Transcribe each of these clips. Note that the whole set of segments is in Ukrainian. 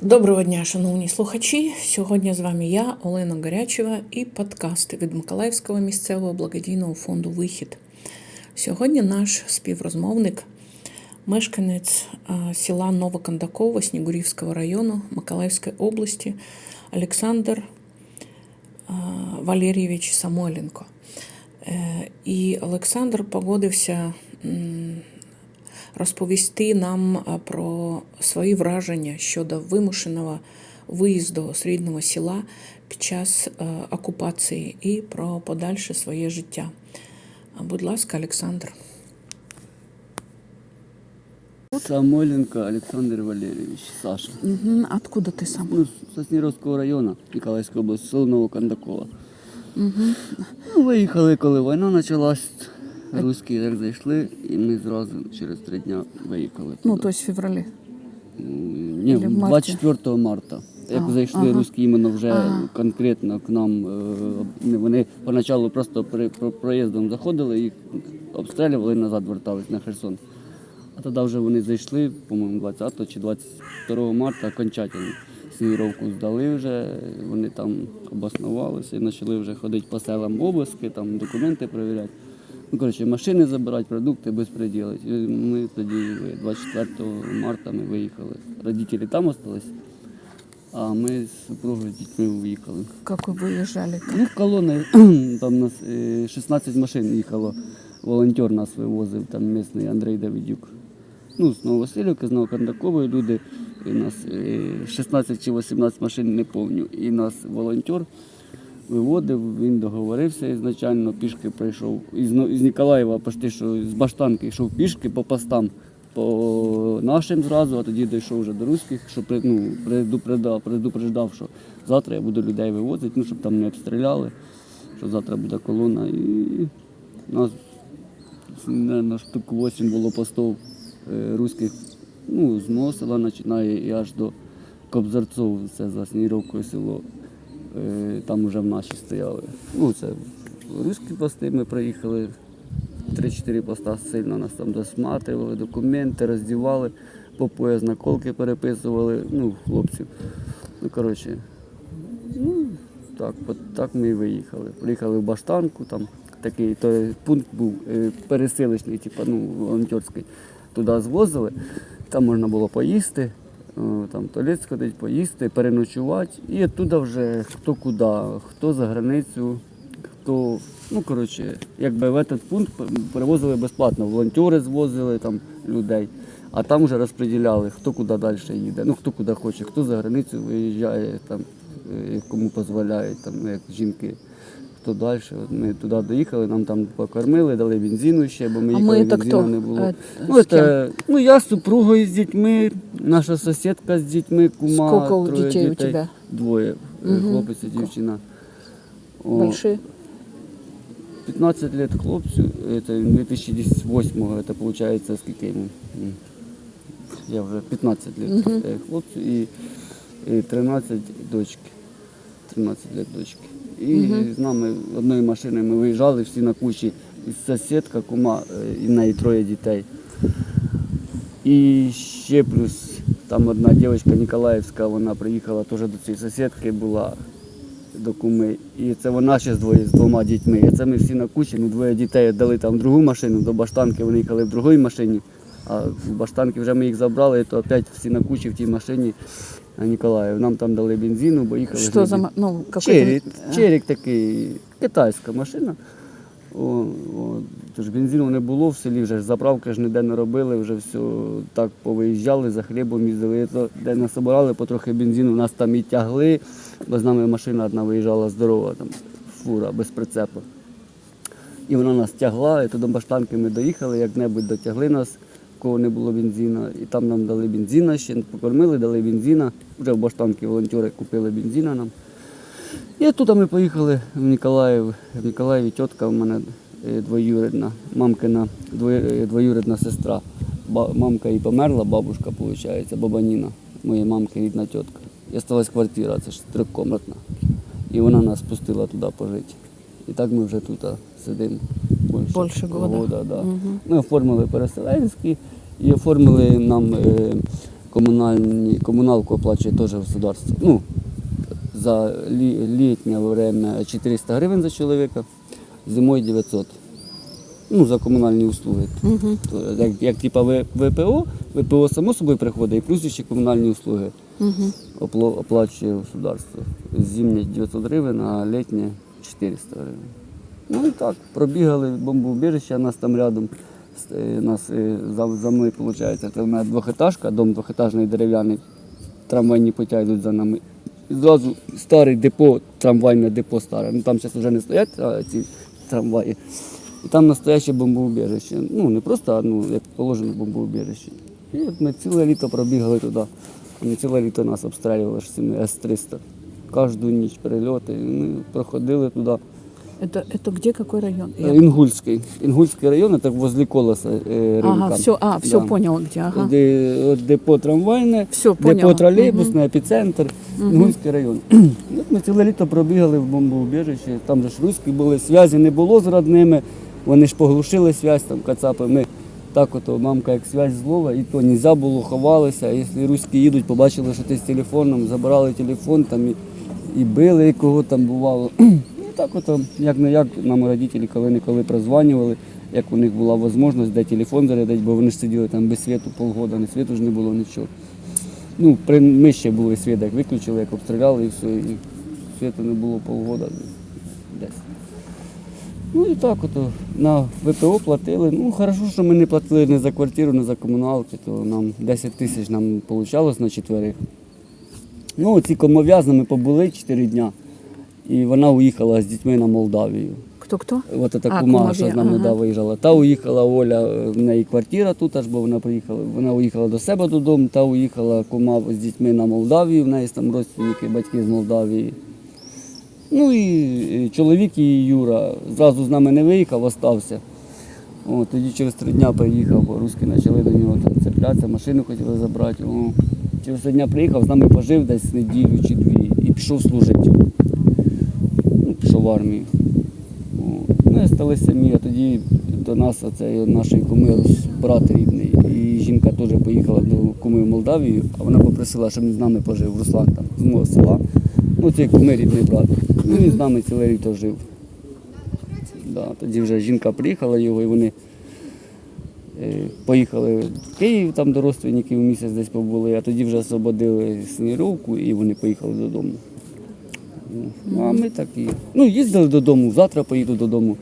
Доброго дня, шановні слухачі. Сьогодні з вами я, Олена Гарячева, і подкасти від Миколаївського місцевого благодійного фонду Вихід. Сьогодні наш співрозмовник, мешканець села Новокондаково Снігурівського району Миколаївської області Олександр Валерійович Самойленко. Е, І Олександр погодився розповісти нам про свої враження щодо вимушеного виїзду з рідного села під час е, окупації і про подальше своє життя. Будь ласка, Олександр. Самойленко Александр Валерьевич, Саша. Угу. Откуда ти сам? Ну, с Соснировского району Николаевской области, село Новокондакова. Ну, виїхали, коли війна почалась. Русські як зайшли, і ми зразу через три дні виїхали. Ну, туди. то есть в феврале. М, Ні, или в марті? 24 марта. Як А, зайшли ага. русські іменно вже Ага. конкретно к нам, е, вони поначалу просто при, про- проїздом заходили, їх обстрілювали і назад вертались на Херсон. А тоді вже вони зайшли, по-моєму, 20 чи 22 марта окончательно. Сніровку здали вже, вони там обоснувалися і почали вже ходити по селам обыски, там документи перевіряти. Ну, коротше, машини забирати, продукти безпреділить. Ми тоді 24 марта ми виїхали. Родителі там остались, а ми з супругою з дітьми виїхали. Как вы выезжали? Ну, колони, там нас е, 16 машин їхало. Волонтер нас вивозив, там місний Андрій Давидюк. Ну, з Нововасилівки, з Новокондакової люди. І нас е, 16 чи 18 машин не повню. І нас волонтер виводив, він договорився ізначально, пішки прийшов. Із, із Ніколаєва почти що з Баштанки йшов пішки по постам. По нашим зразу, а тоді дійшов вже до руських, що ну, предупредав, предупреждав, що завтра я буду людей вивозити, ну, щоб там не обстріляли, що завтра буде колона. І нас на штук 8 було постов е, руських, ну, з починає і аж до Кобзарцов, це за Снігровкою село. Е, Там вже в наші стояли. Ну, це руські пости, ми приїхали. 3-4 поста сильно нас там досматривали, документи роздівали, по пояс наколки переписували, ну, хлопців. Ну, коротше, ну, так, так ми і виїхали. Приїхали в Баштанку, там такий той пункт був е, пересилочний, типу, ну, волонтерський. Туди звозили, там можна було поїсти, там в туалет сходити, поїсти, переночувати. І оттуда вже хто куди, хто за границю, хто. Ну, коротше, якби в этот пункт перевозили безплатно. Волонтери звозили там людей, а там вже розподіляли, хто куди далі їде, ну хто куди хоче, хто за границю виїжджає, там, е, кому дозволяють, там, як жінки, хто далі. Ми туди доїхали, нам там покормили, дали бензину ще, бо ми їхали, ми це бензину хто? не було. Е, ну, з ким? це, ну, я з супругою з дітьми, наша сусідка з дітьми, кума. Скільки троє дітей у тебе? Двоє, е, Мгм. хлопець і дівчина. О, Большие? 15 лет хлопцю, это 2008 это получается скільки йому? М, Я вже 15 лет Мгм. е, хлопцю і, і 13 дочки. 13 лет дочки. І Мгм. з нами одною машиною ми виїжджали всі на кучі. І сусідка, кума, і в неї троє дітей. І ще плюс там одна дівчинка Ніколаївська, вона приїхала теж до цієї сусідки була до куми. І це вона ще з двоє з двома дітьми. І це ми всі на кучі, ну двоє дітей дали там другу машину, до баштанки вони їхали в другій машині. А баштанки вже ми їх забрали, то опять всі на кучі в тій машині на Ніколаїв. Нам там дали бензину, бо їхали. Ж за... ма- Ну, Черік, черік такий, китайська машина. О, о, тож бензину не було в селі, вже ж заправки ж ніде не робили, вже все так повиїжджали, за хлібом їздили. І то, де нас собирали, потрохи бензину нас там і тягли, бо з нами машина одна виїжджала здорова, там, фура без прицепу. І вона нас тягла, і то до баштанки ми доїхали, як-небудь дотягли нас, кого не було бензина. І там нам дали бензина ще, покормили, дали бензина. Вже в баштанки волонтери купили бензина нам. І тут ми поїхали в Ніколаїв. В Ніколаєві тітка в мене е, двоюрідна, мамкина е, двоюрідна сестра. Мамка і померла, бабушка, виходить, баба Ніна, моєї мамки рідна тітка. І осталась квартира, це ж трикомнатна. І вона нас пустила туди пожити. І так ми вже тут сидимо. Більше, года. года да. Мгм. Ми оформили переселенські і оформили нам е, комунальні, комуналку оплачує теж государство. Ну, за лі, літнє время 400 гривень за чоловіка, зимою 900. Ну, за комунальні услуги. Угу. Як, як типа ВПО, ВПО само собою приходить, і плюс ще комунальні услуги Угу. оплачує государство. Зимнє 900 гривень, а літнє 400 гривень. Ну і так, пробігали бомбоубіжище, нас там рядом, е, нас е, за, мною, виходить, це в мене двохетажка, дом двохетажний дерев'яний, трамвайні путя йдуть за нами. І зразу старий депо, трамвайне депо старе. Ну там зараз вже не стоять а, ці трамваї. І там настояще бомбоубіжище. Ну, не просто, а ну, як положено бомбоубіжище. І от ми ціле літо пробігали туди. Вони ціле літо нас обстрілювали ж цими С-300. Кожну ніч перельоти. І ми проходили туди. Это, это где, какой район? Я- Е, Інгульський. Інгульський район, це возле е, ринка. Ага, все, а, все, Да. понял, где, ага. Де, от депо трамвайне, Все, депо поняла. тролейбусне, епіцентр, Інгульський район. От ми ціле літо пробігали в бомбоубіжище, там же ж руські були, зв'язі не було з родними, вони ж поглушили зв'язь, там кацапи. Ми так ото, мамка як зв'язь злова, і то нельзя було, ховалися. А Якщо руські їдуть, побачили, що ти з телефоном, забирали телефон там і, і били, кого там бувало. Так ото, як не як нам родителі коли-неколи прозванювали, як у них була можливість, де телефон зарядити, бо вони ж сиділи там без світу полгода, ні світу ж не було нічого. Ну, при, ми ще були світ, як виключили, як обстріляли і все, і світу не було полгода десь. Ну і так ото на ВПО платили. Ну, хорошо, що ми не платили не за квартиру, не за комуналки, то нам 10 тисяч нам вийшло на четверих. Ну, ці комов'язни ми побули 4 дня. І вона уїхала з дітьми на Молдавію. Кто-кто? От ця кума, що з нами ага. да, виїжджала. Та уїхала Оля, е, в неї квартира тут аж, бо вона приїхала. Вона уїхала до себе додому, та уїхала кума з дітьми на Молдавію, в неї там родственники, батьки з Молдавії. Ну і чоловік її Юра зразу з нами не виїхав, остався. О, тоді через три дня приїхав, бо русські почали до нього там цеплятися, машину хотіли забрати. О, через три дня приїхав, з нами пожив десь неділю чи дві і пішов служити. Пішов в армію. Ми залишилися самі, а тоді до нас оцей наш кумир, брат рідний, і жінка теж поїхала до куми в Молдавію, а вона попросила, щоб він з нами пожив, Руслан там, з мого села. Ну, цей кумир рідний брат. Ну, він з нами ціле літо жив. Да, тоді вже жінка приїхала його, і вони е, поїхали в Київ, там до родственників місяць десь побули, а тоді вже освободили Снігировку і вони поїхали додому. А ми так і. Ну, їздили додому, завтра поїду додому.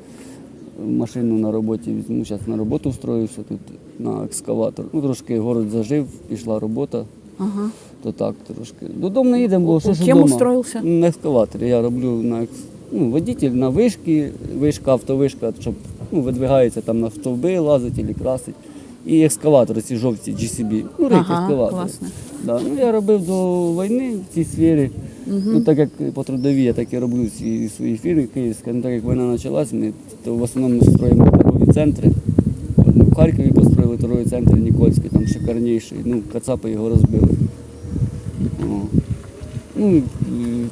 Машину на роботі візьму, зараз на роботу встроюся тут на екскаватор. Ну, трошки город зажив, пішла робота, Ага. то так трошки. Додому не їдемо, бо що ж вдома? устроївся? На екскаваторі. Я роблю на екс... ну, водитель на вишки, вишка, автовишка, щоб ну, видвигається там на стовби, лазить або красить. І екскаватори ці жовті GCB. Ну, рейк Ага, екскаватори. класно. Да. Ну, я робив до війни в цій сфері. Ну, так як по трудовій, я так і роблю всі свої фірми київські. Ну, так як війна почалась, ми то в основному строїмо торгові центри. От Ми в Харкові построїли торговий центр Нікольський, там шикарніший. Ну, Кацапи його розбили. О. Ну,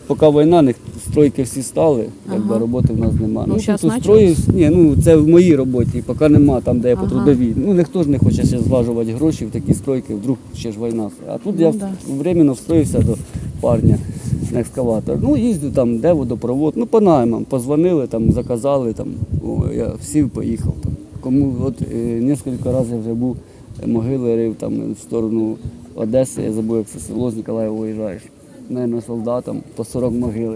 поки війна, не- стройки всі стали, якби Ага. роботи в нас немає. Ну, щас тут строю, ні, ну це в моїй роботі, поки нема там, де я по Ага. трудовій. Ну ніхто ж не хоче ще зважувати гроші в такі стройки, вдруг ще ж війна. А тут я Ну, да. временно встроївся до парня на екскаватор. Ну, їздю там, де водопровод, ну по наймам, позвонили, там, заказали, там, о, я сів, поїхав. Там. Кому от е, кілька разів вже був е, могили рив там в сторону Одеси, я забув, як це село з Ніколаєва виїжджаєш. Наверно, солдатам по 40 могил.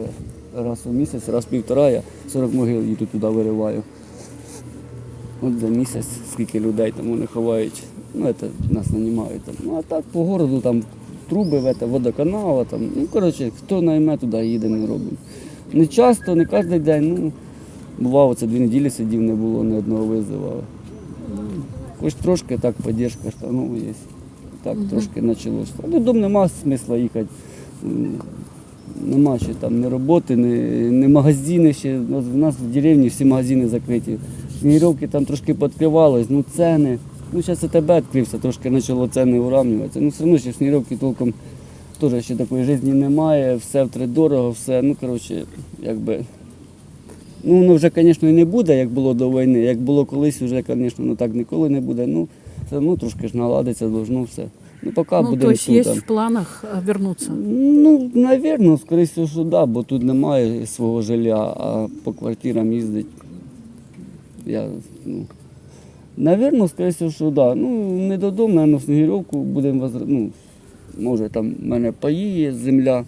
Раз у місяць, раз півтора, я 40 могил їду туди вириваю. От за місяць скільки людей там вони ховають. Ну, це нас нанімають там. Ну а так по городу там труби, в це, водоканал, там. Ну, коротше, хто найме, туди їде, не робимо. Не часто, не кожен день. Ну, бувало, це дві неділі сидів, не було ні одного визиву. Ну, Хоч трошки так підтримка штану є. Так трошки почалося. Додому нема смисла їхати. Нема ще там ні роботи, ні, ні магазини ще. У нас, в деревні всі магазини закриті. Снігировки там трошки підкривались, ну ціни. Ну, зараз АТБ відкрився, трошки почало ціни уравнюватися. Ну, все одно ще в толком теж ще такої житті немає, все втридорого, все. Ну, коротше, якби. Ну, воно вже, звісно, і не буде, як було до війни. Як було колись, вже, звісно, ну так ніколи не буде. Ну, все одно трошки ж наладиться, должно все. Ну, поки ну, будемо тут. там. в планах э, вернуться? Ну, навірно, скоріше, що да, бо тут немає свого жилья, а по квартирам їздить. Я, ну, навірно, скоріше, що да. Ну, не додому, наверно, в Снігирівку будемо возра- ну, може там в мене паї є, земля.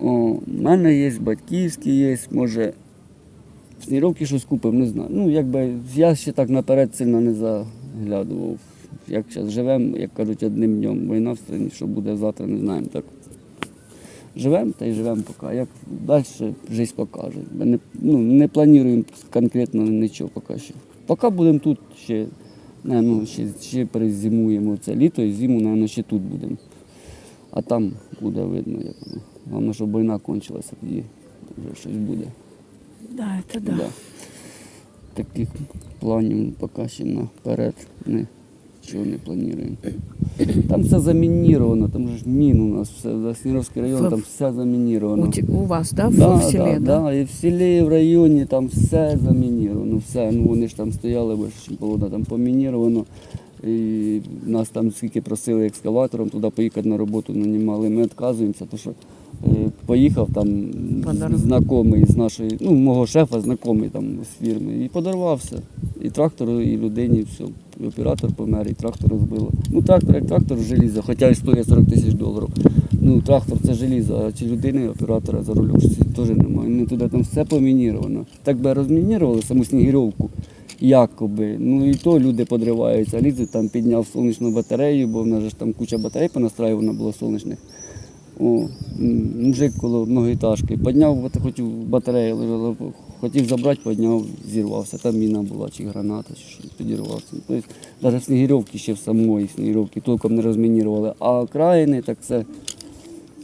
В мене є, батьківські є, може. В Снігирівці щось купимо, не знаю. Ну, якби я ще так наперед сильно не заглядував. Як зараз живемо, як кажуть, одним днем. Війна в країні, що буде завтра, не знаємо. Так живемо та й живемо поки. Як далі життя покаже. Не, ну, не плануємо конкретно нічого поки що. Поки будемо тут ще, ну, ще, ще перезимуємо це літо і зиму, мабуть, ще тут будемо. А там буде видно, як воно. Головне, щоб війна кончилася, тоді вже щось буде. Да, це да. Да. Таких планів поки ще наперед нічого не плануємо. Там все замініровано, там же ж мін у нас все, Засніровський район, там все замініровано. У, у вас, да, в, Да, в селе, да, да? да, і в селі, і в районі там все замініровано, все. Ну вони ж там стояли, бо ж полода там помініровано. І нас там скільки просили екскаватором туди поїхати на роботу, нанімали. Ми відказуємося, тому що е, поїхав там Подарунок. знайомий з нашої, ну, мого шефа, знайомий там з фірми, і подарувався. І трактору, і людині, і все. Оператор помер, і трактор розбило. Ну трактор трактор желізо, хоча і стоїть 40 тисяч доларів. Ну, трактор це желізо, а чи людини оператора за рулем теж немає. Ну туди там все помініровано. Так би розмінірували саму Снігирьовку, якоби. Ну і то люди подриваються, лізуть, там підняв сонячну батарею, бо в нас ж там куча батарей понастраювано було сонячних. О, мужик коло многоетажки, підняв, от хотів батарея лежала, хотів забрати, підняв, зірвався. Там міна була, чи граната, чи що, підірвався. Тобто, навіть в Снігирьовці ще в самої Снігирьовці толком не розмінірували. А окраїни, так це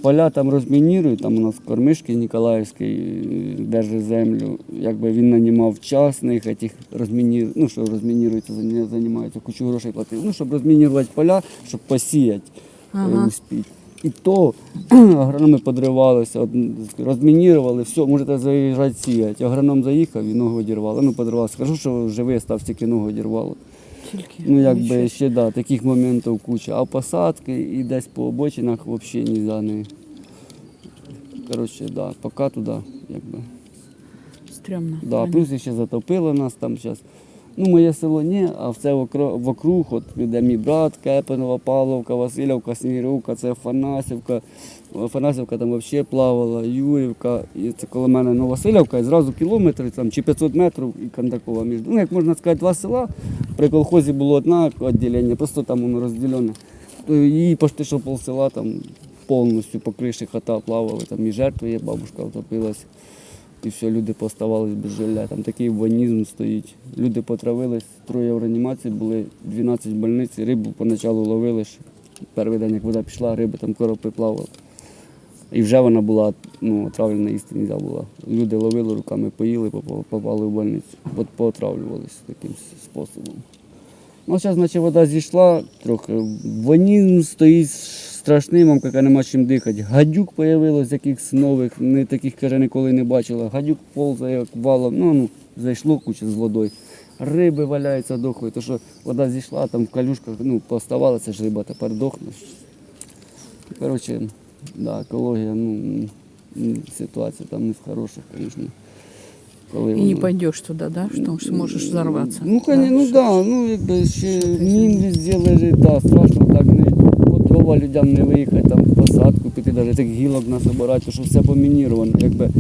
поля там розмінірують, там у нас Кормишки Ніколаївський е, держить землю. Якби він нанімав частних, этих розмінір... ну, що розмініруються, зані- займаються, кучу грошей платив. Ну, щоб розмінірувати поля, щоб посіяти Ага. ага. успіть. І то агрономи подривалися, розмінірували, все, можете заїжджати сіяти. Агроном заїхав і ногу одірвало. Ну, подривався. Скажу, що живий став, стільки ногу одірвало. Тільки. Ну, якби ще да, таких моментів куча. А посадки і десь по обочинах взагалі ніде не. Коротше, да, поки туди, якби. Стрёмно. Да, плюс ще затопило нас там зараз. Ну, моє село ні, а все вокруг, от, де мій брат, Кепенова, Павловка, Васильівка, Снігирівка, це Фанасівка. Фанасівка там взагалі плавала, Юрівка, і це коло мене ну, Васильівка, і зразу кілометр там, чи 500 метрів і Кондакова між. Ну, як можна сказати, два села. При колхозі було одне відділення, просто там воно розділене. Її почти що пол села там повністю по криші хата плавали, там і жертви є, бабушка втопилась. І все, люди поставались без жилья. Там такий ванізм стоїть. Люди потравились, троє в реанімації були, 12 в больниці, рибу поначалу ловили. Перший день, як вода пішла, риби там коропи плавали. І вже вона була, ну, отравлена їсти була. Люди ловили руками, поїли, попали в больницю. От поотравлювалися таким способом. Ну, зараз, наче вода зійшла трохи. Ванізм стоїть страшний, мамка каже, нема чим дихати. Гадюк появилось якихось нових, не таких каже, ніколи не бачила. Гадюк ползає як валом, ну, ну зайшло куча з водою. Риби валяються дохли, то що вода зійшла, там в калюшках ну, поставалася ж риба, тепер дохне. Коротше, да, екологія, ну, ситуація там не з хороших, звісно. Коли И не пойдешь туда, да, что ж можешь взорваться. Ну, конечно, ну да, ну якби ще мін везде лежить, да, страшно так не дрова людям не виїхати, там в посадку піти, навіть цих гілок насобирати, що все помініровано. Якби,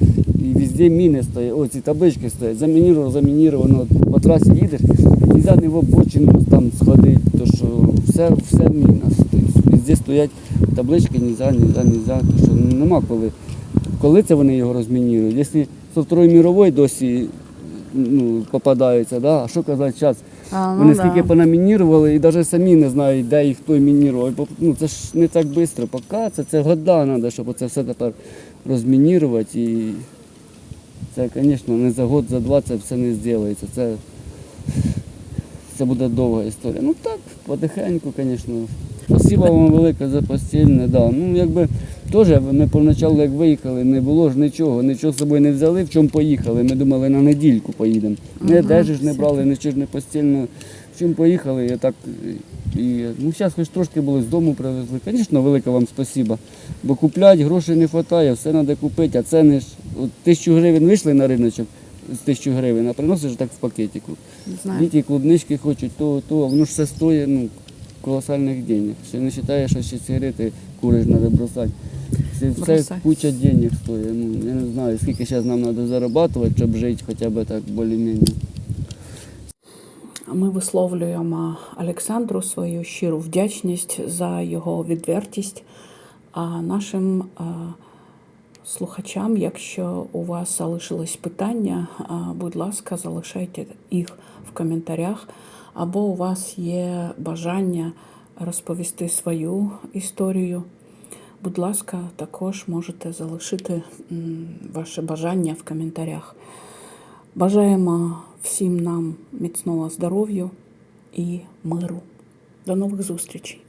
і везде міни стоять, о, ці таблички стоять, замініровано, замініровано, по трасі їдеш, за не в обочину там сходити, то що все, все міна. Тобто, везде стоять таблички, нельзя, нельзя, нельзя, то що нема коли. Коли це вони його розмінірують? Якщо з Второї мірової досі ну, попадаються, да? а що казати зараз? А, ну Вони да. скільки понамінірували і навіть самі не знають, де і хто мінірував. Бо, Ну, це ж не так швидко. Поки це, це года треба, щоб це все тепер розмінірувати. І це, звісно, не за год, за два це все не зробиться. Це, це буде довга історія. Ну так, потихеньку, звісно. Спасибо вам велике за постільне. Да. Ну, якби теж ми поначалу, як виїхали, не було ж нічого, нічого з собою не взяли, в чому поїхали. Ми думали, на недільку поїдемо. Ні Ага, одежі ж не брали, нічого ж не постільно. Чим поїхали, я так і ну зараз хоч трошки були з дому привезли. Звісно, велике вам спасіба. Бо куплять грошей не вистачає, все треба купити, а ціни ж от тисячу гривень вийшли на риночок з тисячу гривень, а приносиш так в пакетику. Не. Діти клубнички хочуть, то, то, воно ж все стоїть ну, колосальних денег. Ще не вважає, що ще сигарети куриш треба бросати. Це все куча денег стоїть. Ну, я не знаю, скільки зараз нам треба заробляти, щоб жити хоча б так більш-менш. Ми висловлюємо Олександру свою щиру вдячність за його відвертість. А нашим слухачам, якщо у вас залишились питання, будь ласка, залишайте їх в коментарях. Або у вас є бажання розповісти свою історію. Будь ласка, також можете залишити ваше бажання в коментарях. Бажаємо всім нам міцного здоров'я і миру. До нових зустрічей!